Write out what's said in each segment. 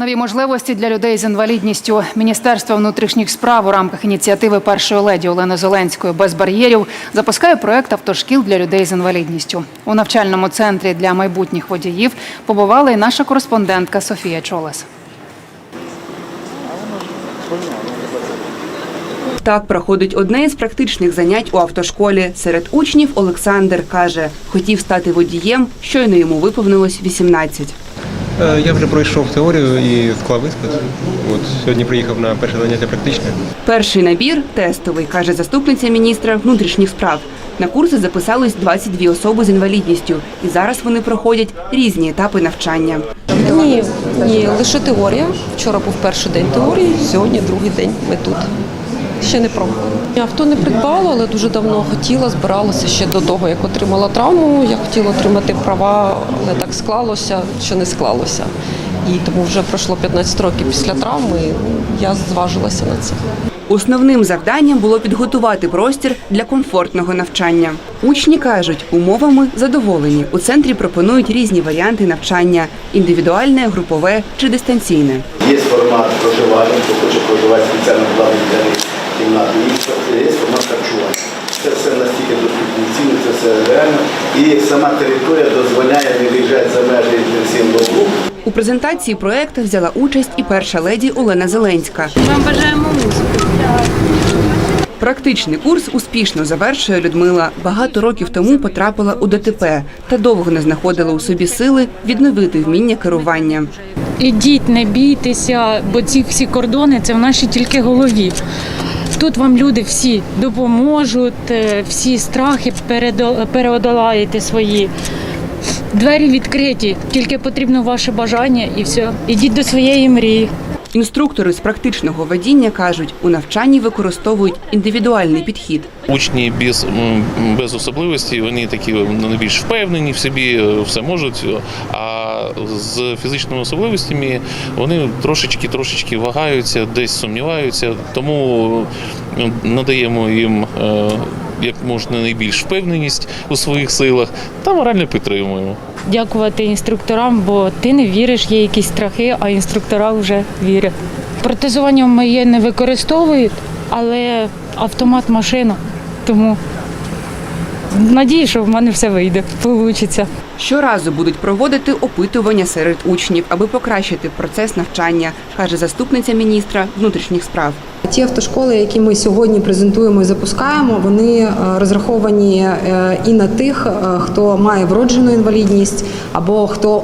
Нові можливості для людей з інвалідністю. Міністерство внутрішніх справ у рамках ініціативи першої леді Олени Зеленської без бар'єрів запускає проект автошкіл для людей з інвалідністю. У навчальному центрі для майбутніх водіїв побувала і наша кореспондентка Софія Чолес. Так проходить одне із практичних занять у автошколі. Серед учнів Олександр каже, хотів стати водієм, щойно йому виповнилось 18. Е, Я вже пройшов теорію і склав іспит. От сьогодні приїхав на перше заняття практичне. Перший набір тестовий, каже заступниця міністра внутрішніх справ. На курси записались 22 особи з інвалідністю, і зараз вони проходять різні етапи навчання. Ні, ні, лише теорія. Вчора був перший день теорії, сьогодні другий день. Ми тут. Ще не пробували. Авто не придбала, але дуже давно хотіла, збиралася ще до того, як отримала травму. Я хотіла отримати права, але так склалося, що не склалося. І тому вже пройшло 15 років після травми. і Я зважилася на це. Основним завданням було підготувати простір для комфортного навчання. Учні кажуть, умовами задоволені. У центрі пропонують різні варіанти навчання індивідуальне, групове чи дистанційне. Є формат проживання, хто хоче проживати спеціально для них кімнати. І є формат харчування. Це все настільки доступні ціни, це все реально. І сама територія дозволяє не виїжджати за межі інтенсивного руху. У презентації проекту взяла участь і перша леді Олена Зеленська. Вам бажаємо музику. Практичний курс успішно завершує Людмила. Багато років тому потрапила у ДТП та довго не знаходила у собі сили відновити вміння керування. Ідіть, не бійтеся, бо ці всі кордони це в нашій тільки голові. Тут вам люди всі допоможуть, е, всі страхи переодолаєте свої. Двері відкриті, тільки потрібно ваше бажання і все. Ідіть до своєї мрії. Інструктори з практичного водіння кажуть, у навчанні використовують індивідуальний підхід. Учні без, без особливості, вони такі ну, найбільш впевнені в собі, е, все можуть. А з фізичними особливостями вони трошечки трошечки вагаються, десь сумніваються. Тому е, надаємо їм е, як можна найбільш впевненість у своїх силах та морально підтримуємо. Дякувати інструкторам, бо ти не віриш, є якісь страхи, а інструктора вже вірять. Протезування моє не використовують, але автомат машина. Тому надію, що в мене все вийде, вийде. Щоразу будуть проводити опитування серед учнів, аби покращити процес навчання, каже заступниця міністра внутрішніх справ. Ті автошколи, які ми сьогодні презентуємо і запускаємо, вони е, розраховані е, і на тих, е, хто має вроджену інвалідність або хто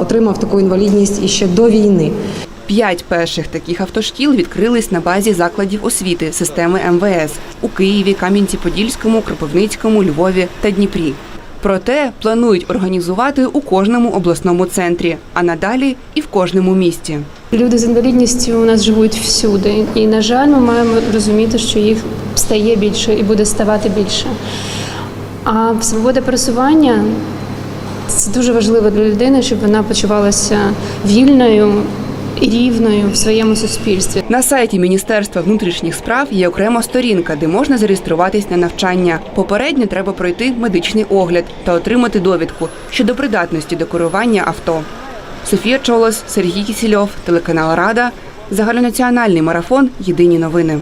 отримав таку інвалідність іще до війни. П'ять перших таких автошкіл відкрились на базі закладів освіти системи МВС у Києві, Кам'янці-Подільському, Кропивницькому, Львові та Дніпрі. Проте планують організувати у кожному обласному центрі, а надалі і в кожному місті. Люди з інвалідністю у нас живуть всюди, і на жаль, ми маємо розуміти, що їх стає більше і буде ставати більше. А свобода пересування це дуже важливо для людини, щоб вона почувалася вільною рівною в своєму суспільстві. На сайті Міністерства внутрішніх справ є окрема сторінка, де можна зареєструватись на навчання. Попередньо треба пройти медичний огляд та отримати довідку щодо придатності до керування авто. Софія Чолос, Сергій Кісільов, телеканал Рада, загальнонаціональний марафон Єдині новини.